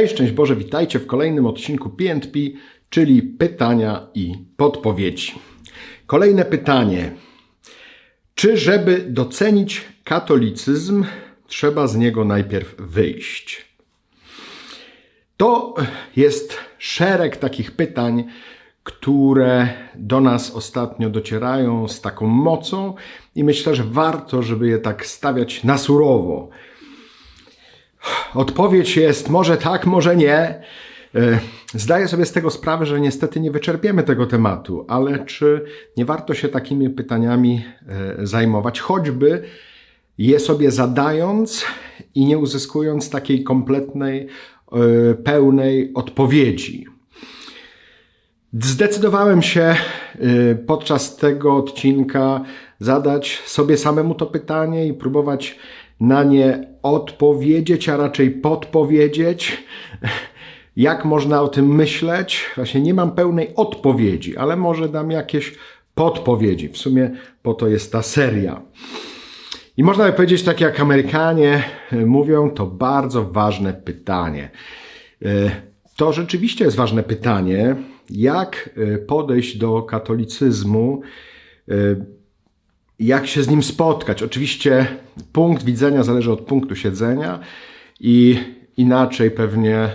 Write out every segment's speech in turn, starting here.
Cześć, szczęść Boże, witajcie w kolejnym odcinku PNP, czyli pytania i podpowiedzi. Kolejne pytanie. Czy żeby docenić katolicyzm, trzeba z niego najpierw wyjść? To jest szereg takich pytań, które do nas ostatnio docierają z taką mocą i myślę, że warto, żeby je tak stawiać na surowo. Odpowiedź jest może tak, może nie. E, Zdaję sobie z tego sprawę, że niestety nie wyczerpiemy tego tematu, ale czy nie warto się takimi pytaniami e, zajmować, choćby je sobie zadając i nie uzyskując takiej kompletnej, e, pełnej odpowiedzi? Zdecydowałem się podczas tego odcinka zadać sobie samemu to pytanie i próbować na nie odpowiedzieć, a raczej podpowiedzieć. Jak można o tym myśleć? Właśnie nie mam pełnej odpowiedzi, ale może dam jakieś podpowiedzi. W sumie po to jest ta seria. I można by powiedzieć, tak jak Amerykanie y, mówią, to bardzo ważne pytanie. Y, To rzeczywiście jest ważne pytanie, jak y, podejść do katolicyzmu, jak się z nim spotkać. Oczywiście punkt widzenia zależy od punktu siedzenia i inaczej pewnie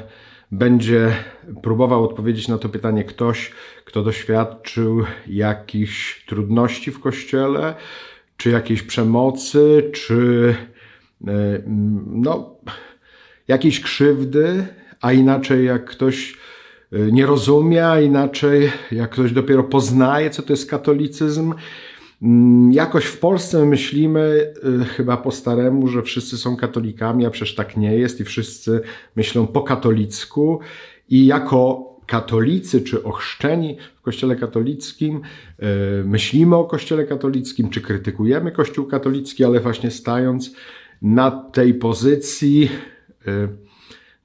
będzie próbował odpowiedzieć na to pytanie ktoś, kto doświadczył jakichś trudności w kościele, czy jakiejś przemocy, czy y, no, jakiejś krzywdy, a inaczej jak ktoś y, nie rozumie, a inaczej jak ktoś dopiero poznaje, co to jest katolicyzm. Mm, Jakoś w Polsce myślimy y, chyba po staremu, że wszyscy są katolikami, a przecież tak nie jest i wszyscy myślą po katolicku i jako katolicy czy ochrzczeni w Kościele katolickim y, myślimy o Kościele katolickim, czy krytykujemy Kościół katolicki, ale właśnie stając na tej pozycji y,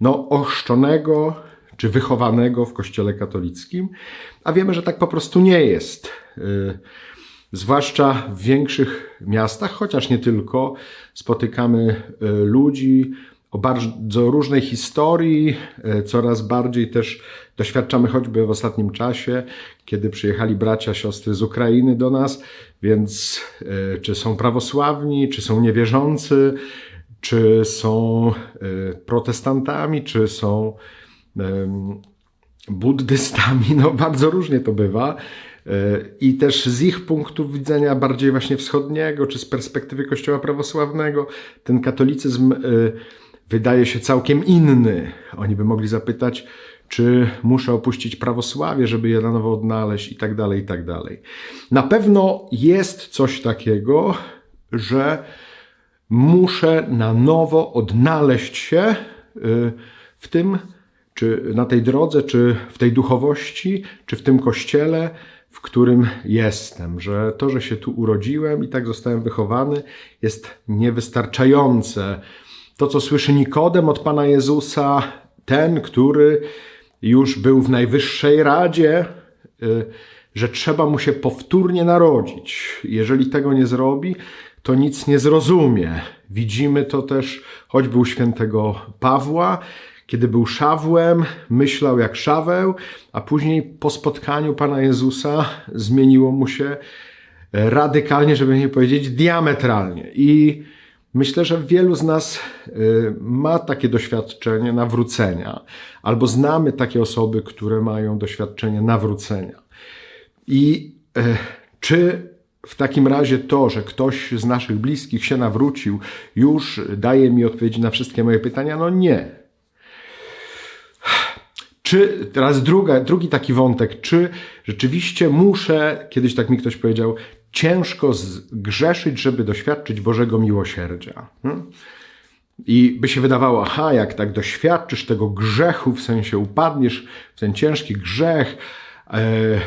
no, ochrzczonego czy wychowanego w Kościele katolickim, a wiemy, że tak po prostu nie jest. Zwłaszcza w większych miastach, chociaż nie tylko, spotykamy y, ludzi o bardzo różnej historii, y, coraz bardziej też doświadczamy choćby w ostatnim czasie, kiedy przyjechali bracia, siostry z Ukrainy do nas, więc y, czy są prawosławni, czy są niewierzący, czy są protestantami, czy są buddystami, no bardzo różnie to bywa. I też z ich punktu widzenia bardziej właśnie wschodniego, czy z perspektywy Kościoła prawosławnego, ten katolicyzm y, wydaje się całkiem inny. Oni by mogli zapytać, czy muszę opuścić prawosławie, żeby je na nowo odnaleźć i tak dalej, i tak dalej. Na pewno jest coś takiego, że muszę na nowo odnaleźć się y, w tym, czy na tej drodze, czy w tej duchowości, czy w tym kościele, w którym jestem. Że to, że się tu urodziłem i tak zostałem wychowany, jest niewystarczające. To, co słyszy Nikodem od Pana Jezusa, ten, który już był w Najwyższej Radzie, y, że trzeba mu się powtórnie narodzić. Jeżeli tego nie zrobi, to nic nie zrozumie. Widzimy to też choćby u świętego Pawła, kiedy był Szawłem, myślał jak Szaweł, a później po spotkaniu Pana Jezusa zmieniło mu się radykalnie, żeby nie powiedzieć diametralnie. I myślę, że wielu z nas y, ma takie doświadczenie nawrócenia, albo znamy takie osoby, które mają doświadczenie nawrócenia. I e, czy w takim razie to, że ktoś z naszych bliskich się nawrócił, już daje mi odpowiedzi na wszystkie moje pytania? No nie. Czy teraz druga, drugi taki wątek, czy rzeczywiście muszę, kiedyś tak mi ktoś powiedział, ciężko zgrzeszyć, żeby doświadczyć Bożego miłosierdzia? Hmm? I by się wydawało, aha, jak tak doświadczysz tego grzechu, w sensie upadniesz w ten ciężki grzech, e,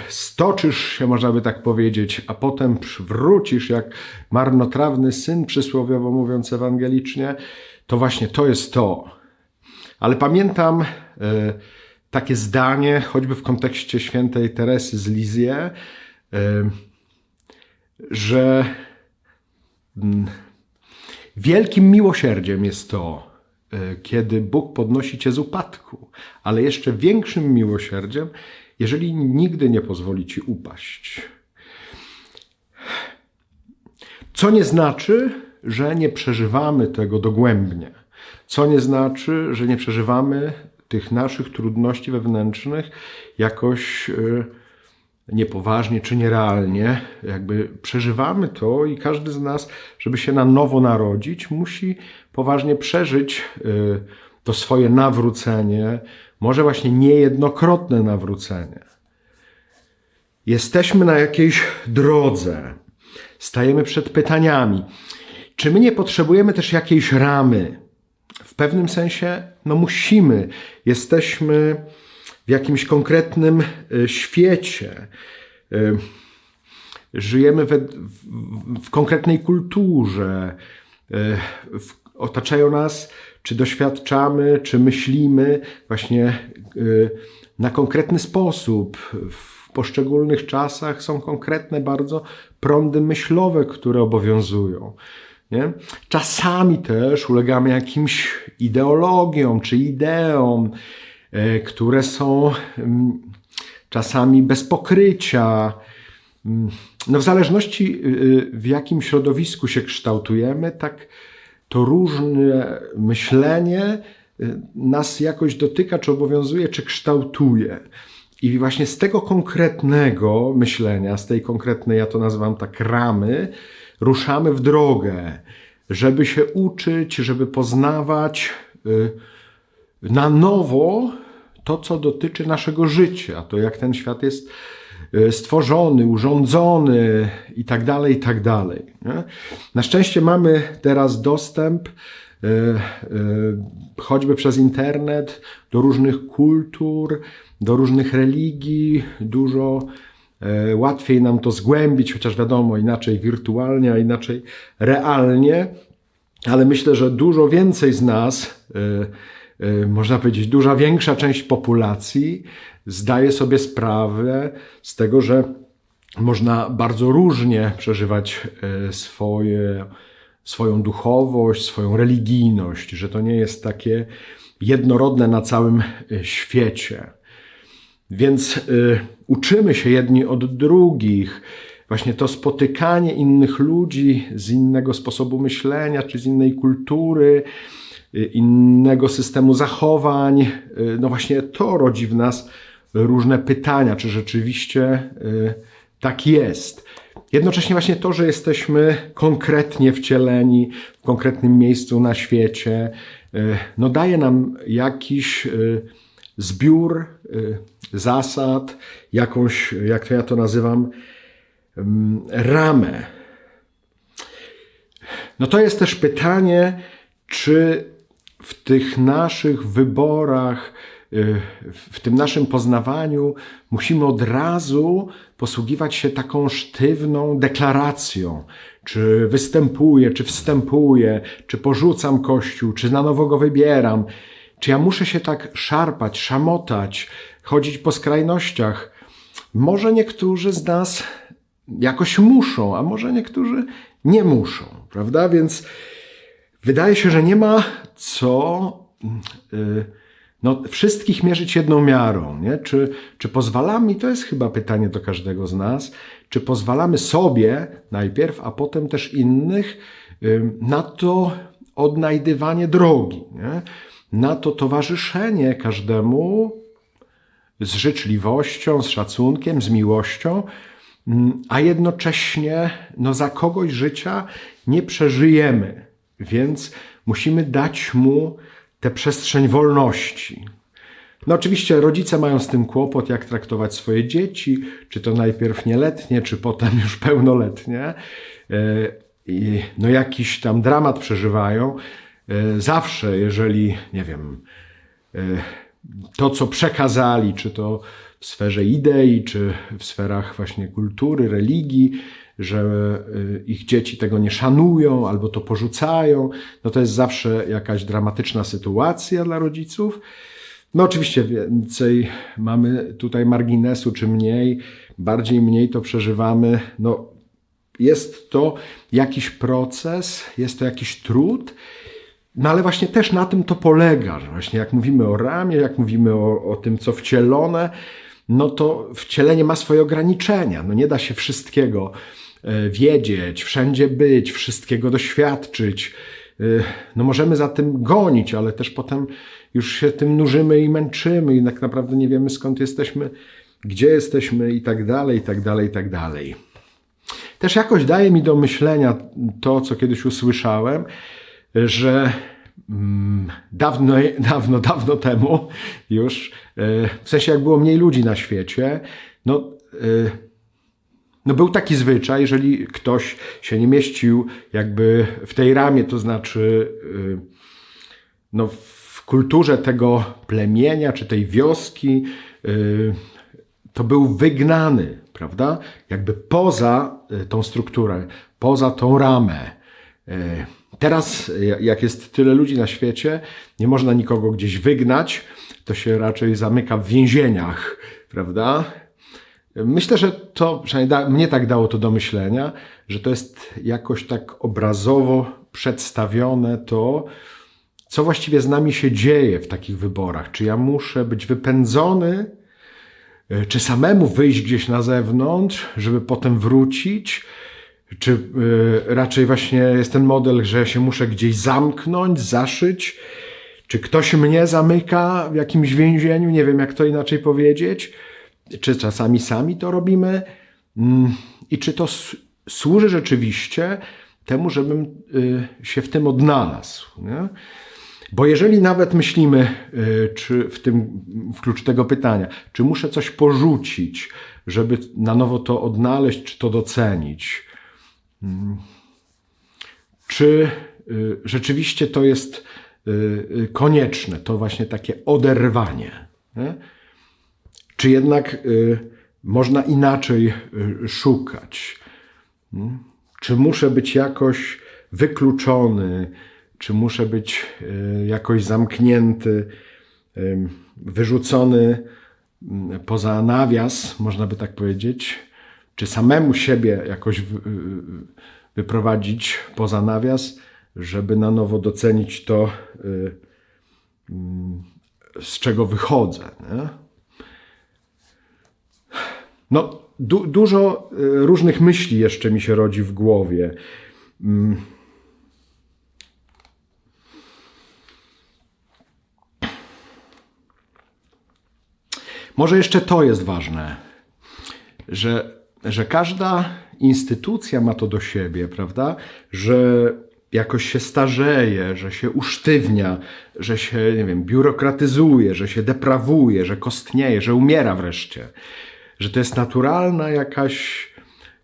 stoczysz się, można by tak powiedzieć, a potem wrócisz jak marnotrawny syn, przysłowiowo mówiąc ewangelicznie, to właśnie to jest to. Ale pamiętam e, takie zdanie, choćby w kontekście świętej Teresy z Lizie, że mm, wielkim miłosierdziem jest to, e, kiedy Bóg podnosi cię z upadku, ale jeszcze większym miłosierdziem, jeżeli nigdy nie pozwoli ci upaść. Co nie znaczy, że nie przeżywamy tego dogłębnie. Co nie znaczy, że nie przeżywamy tych naszych trudności wewnętrznych jakoś e, niepoważnie czy nierealnie. Jakby przeżywamy to i każdy z nas, żeby się na nowo narodzić, musi poważnie przeżyć e, to swoje nawrócenie, może właśnie niejednokrotne nawrócenie. Jesteśmy na jakiejś drodze, stajemy przed pytaniami. Czy my nie potrzebujemy też jakiejś ramy? W pewnym sensie, no musimy. Jesteśmy w jakimś konkretnym y, świecie. Y, Żyjemy w, w konkretnej kulturze. Y, w, otaczają nas, czy doświadczamy, czy myślimy właśnie na konkretny sposób. W poszczególnych czasach są konkretne bardzo prądy myślowe, które obowiązują. Nie? Czasami też ulegamy jakimś ideologiom czy ideom, e, które są mm, czasami bez pokrycia. Mm, No w zależności y, w jakim środowisku się kształtujemy, tak to różne myślenie y, nas jakoś dotyka, czy obowiązuje, czy kształtuje. I właśnie z tego konkretnego myślenia, z tej konkretnej, ja to nazywam tak, ramy, ruszamy w drogę, żeby się uczyć, żeby poznawać y, na nowo to, co dotyczy naszego życia, to jak ten świat jest y, stworzony, urządzony i tak dalej, i tak dalej. Na szczęście mamy teraz dostęp y, choćby przez internet do różnych kultur, do różnych religii, dużo łatwiej nam to zgłębić, chociaż wiadomo, inaczej wirtualnie, a inaczej realnie, ale myślę, że dużo więcej z nas, e, e, można powiedzieć, duża większa część populacji zdaje sobie sprawę z tego, że można bardzo różnie przeżywać e, swoje, swoją duchowość, swoją religijność, że to nie jest takie jednorodne na całym e, świecie. Więc y, uczymy się jedni od drugich. Właśnie to spotykanie innych ludzi z innego sposobu myślenia, czy z innej kultury, y, innego systemu zachowań, y, no właśnie to rodzi w nas różne pytania, czy rzeczywiście y, tak jest. Jednocześnie właśnie to, że jesteśmy konkretnie wcieleni w konkretnym miejscu na świecie, no daje nam jakiś zbiór y, zasad, jakąś, jak to ja to nazywam, mm, ramę. No to jest też pytanie, czy w tych naszych wyborach, y, w tym naszym poznawaniu musimy od razu posługiwać się taką sztywną deklaracją, czy występuję, czy wstępuję, czy porzucam Kościół, czy na nowo go wybieram. Czy ja muszę się tak szarpać, szamotać, chodzić po skrajnościach? Może niektórzy z nas jakoś muszą, a może niektórzy nie muszą, prawda? Więc wydaje się, że nie ma co y, no, wszystkich mierzyć jedną miarą. Nie? Czy, czy pozwalamy, to jest chyba pytanie do każdego z nas, czy pozwalamy sobie najpierw, a potem też innych y, na to odnajdywanie drogi, nie? Na to towarzyszenie każdemu z życzliwością, z szacunkiem, z miłością, mm, a jednocześnie no, za kogoś życia nie przeżyjemy, więc musimy dać mu tę przestrzeń wolności. No oczywiście rodzice mają z tym kłopot, jak traktować swoje dzieci, czy to najpierw nieletnie, czy potem już pełnoletnie. E, I no jakiś tam dramat przeżywają. E, Zawsze, jeżeli, nie wiem, e, to, co przekazali, czy to w sferze idei, czy w sferach właśnie kultury, religii, że y, ich dzieci tego nie szanują albo to porzucają, no to jest zawsze jakaś dramatyczna sytuacja dla rodziców. No oczywiście więcej mamy tutaj marginesu, czy mniej, bardziej mniej to przeżywamy. No jest to jakiś proces, jest to jakiś trud No ale właśnie też na tym to polega, że właśnie jak mówimy o ramie, jak mówimy o, o tym, co wcielone, no to wcielenie ma swoje ograniczenia. No nie da się wszystkiego e, wiedzieć, wszędzie być, wszystkiego doświadczyć. E, No możemy za tym gonić, ale też potem już się tym nużymy i męczymy i tak naprawdę nie wiemy skąd jesteśmy, gdzie jesteśmy i tak dalej, i tak dalej, i tak dalej. Też jakoś daje mi do myślenia to, co kiedyś usłyszałem, że mm, dawno, dawno, dawno temu już, e, w sensie jak było mniej ludzi na świecie, no, e, no był taki zwyczaj, jeżeli ktoś się nie mieścił jakby w tej ramie, to znaczy e, no, w kulturze tego plemienia czy tej wioski, to był wygnany, prawda? Jakby poza tą strukturę, poza tą ramę. Y, Teraz, y, jak jest tyle ludzi na świecie, nie można nikogo gdzieś wygnać, to się raczej zamyka w więzieniach, prawda? Myślę, że to, przynajmniej da, mnie tak dało to do myślenia, że to jest jakoś tak obrazowo przedstawione to, co właściwie z nami się dzieje w takich wyborach. Czy ja muszę być wypędzony, e, czy samemu wyjść gdzieś na zewnątrz, żeby potem wrócić? Czy y, raczej właśnie jest ten model, że się muszę gdzieś zamknąć, zaszyć? Czy ktoś mnie zamyka w jakimś więzieniu? Nie wiem, jak to inaczej powiedzieć. Czy czasami sami to robimy? Mm, I czy to służy rzeczywiście temu, żebym y, się w tym odnalazł? Nie? Bo jeżeli nawet myślimy, y, czy w tym, w klucz tego pytania, czy muszę coś porzucić, żeby na nowo to odnaleźć, czy to docenić, czy y, rzeczywiście to jest y, y, konieczne, to właśnie takie oderwanie. Nie? Czy jednak można inaczej szukać? Mm? Czy muszę być jakoś wykluczony, czy muszę być jakoś zamknięty, wyrzucony mm, poza nawias, można by tak powiedzieć, czy samemu siebie jakoś wy- wyprowadzić poza nawias, żeby na nowo docenić to, y, mm, z czego wychodzę. Nie? No, du- dużo y, różnych myśli jeszcze mi się rodzi w głowie. Mm. Może jeszcze to jest ważne, że, że każda instytucja ma to do siebie, prawda? Że jakoś się starzeje, że się usztywnia, że się, nie wiem, biurokratyzuje, że się deprawuje, że kostnieje, że umiera wreszcie. Że to jest naturalna jakaś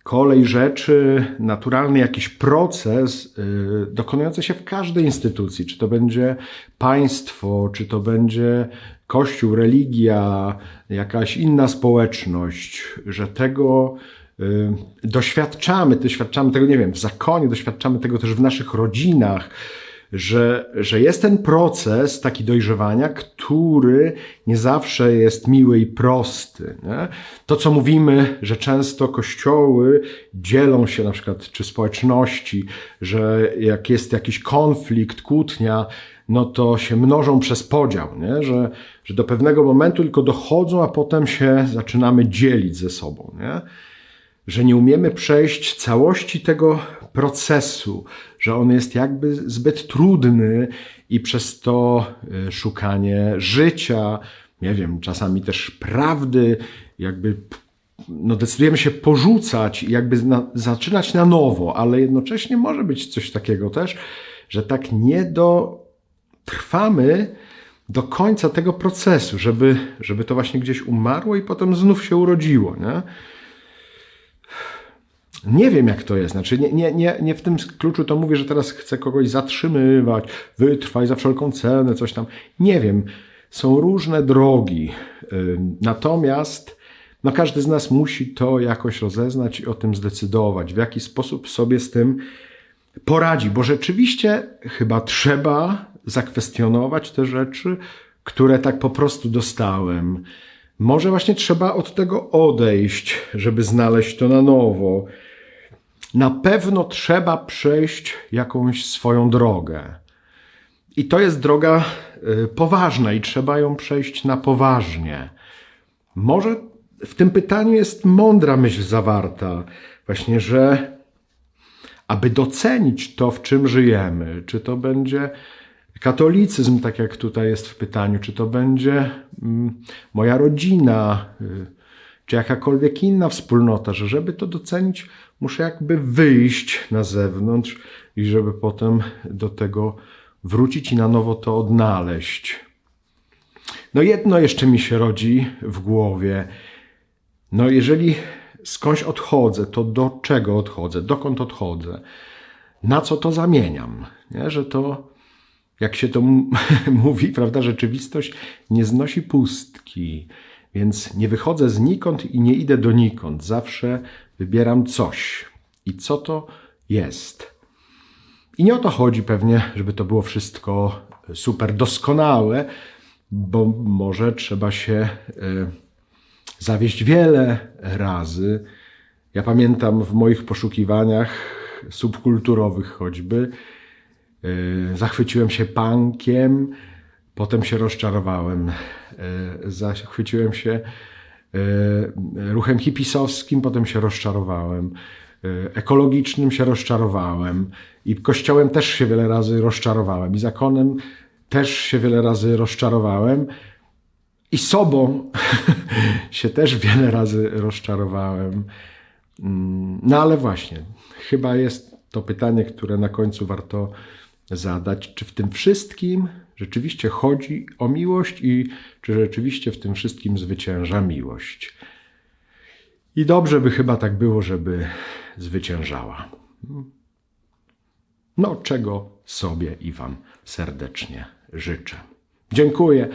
kolej rzeczy, naturalny jakiś proces yy, dokonujący się w każdej instytucji, czy to będzie państwo, czy to będzie kościół, religia, jakaś inna społeczność, że tego yy, doświadczamy, doświadczamy tego, nie wiem, w zakonie, doświadczamy tego też w naszych rodzinach, że, że jest ten proces taki dojrzewania, który nie zawsze jest miły i prosty. Nie? To, co mówimy, że często kościoły dzielą się, na przykład, czy społeczności, że jak jest jakiś konflikt, kłótnia, no to się mnożą przez podział, nie? Że, że do pewnego momentu tylko dochodzą, a potem się zaczynamy dzielić ze sobą. Nie? że nie umiemy przejść całości tego procesu, że on jest jakby zbyt trudny i przez to y, szukanie życia, nie wiem, czasami też prawdy, jakby no decydujemy się porzucać i jakby na, zaczynać na nowo, ale jednocześnie może być coś takiego też, że tak nie dotrwamy do końca tego procesu, żeby, żeby to właśnie gdzieś umarło i potem znów się urodziło, nie? Nie wiem, jak to jest. Znaczy, nie, nie, nie, nie w tym kluczu to mówię, że teraz chcę kogoś zatrzymywać, wytrwaj za wszelką cenę, coś tam. Nie wiem. Są różne drogi. Natomiast no, każdy z nas musi to jakoś rozeznać i o tym zdecydować, w jaki sposób sobie z tym poradzi, bo rzeczywiście chyba trzeba zakwestionować te rzeczy, które tak po prostu dostałem. Może właśnie trzeba od tego odejść, żeby znaleźć to na nowo. Na pewno trzeba przejść jakąś swoją drogę. I to jest droga y, poważna i trzeba ją przejść na poważnie. Może w tym pytaniu jest mądra myśl zawarta, właśnie, że aby docenić to, w czym żyjemy, czy to będzie katolicyzm, tak jak tutaj jest w pytaniu, czy to będzie mm, moja rodzina, y, czy jakakolwiek inna wspólnota, że żeby to docenić, muszę jakby wyjść na zewnątrz i żeby potem do tego wrócić i na nowo to odnaleźć. No jedno jeszcze mi się rodzi w głowie. No jeżeli skądś odchodzę, to do czego odchodzę? Dokąd odchodzę? Na co to zamieniam? Nie? Że to, jak się to mówi, prawda, rzeczywistość nie znosi pustki. Więc nie wychodzę znikąd i nie idę donikąd. Zawsze wybieram coś. I co to jest? I nie o to chodzi pewnie, żeby to było wszystko super doskonałe, bo może trzeba się e, zawieść wiele razy. Ja pamiętam w moich poszukiwaniach subkulturowych choćby, e, zachwyciłem się punkiem, potem się rozczarowałem. E, Zachwyciłem się e, ruchem hipisowskim, potem się rozczarowałem. E, Ekologicznym się rozczarowałem. I kościołem też się wiele razy rozczarowałem. I zakonem też się wiele razy rozczarowałem. I sobą się też wiele razy rozczarowałem. Mm, No ale właśnie, chyba jest to pytanie, które na końcu warto zadać. Czy w tym wszystkim rzeczywiście chodzi o miłość i czy rzeczywiście w tym wszystkim zwycięża miłość? I dobrze by chyba tak było, żeby zwyciężała. No, czego sobie i Wam serdecznie życzę. Dziękuję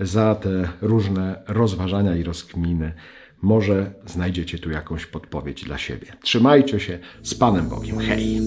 za te różne rozważania i rozkminy. Może znajdziecie tu jakąś podpowiedź dla siebie. Trzymajcie się z Panem Bogiem. Hej!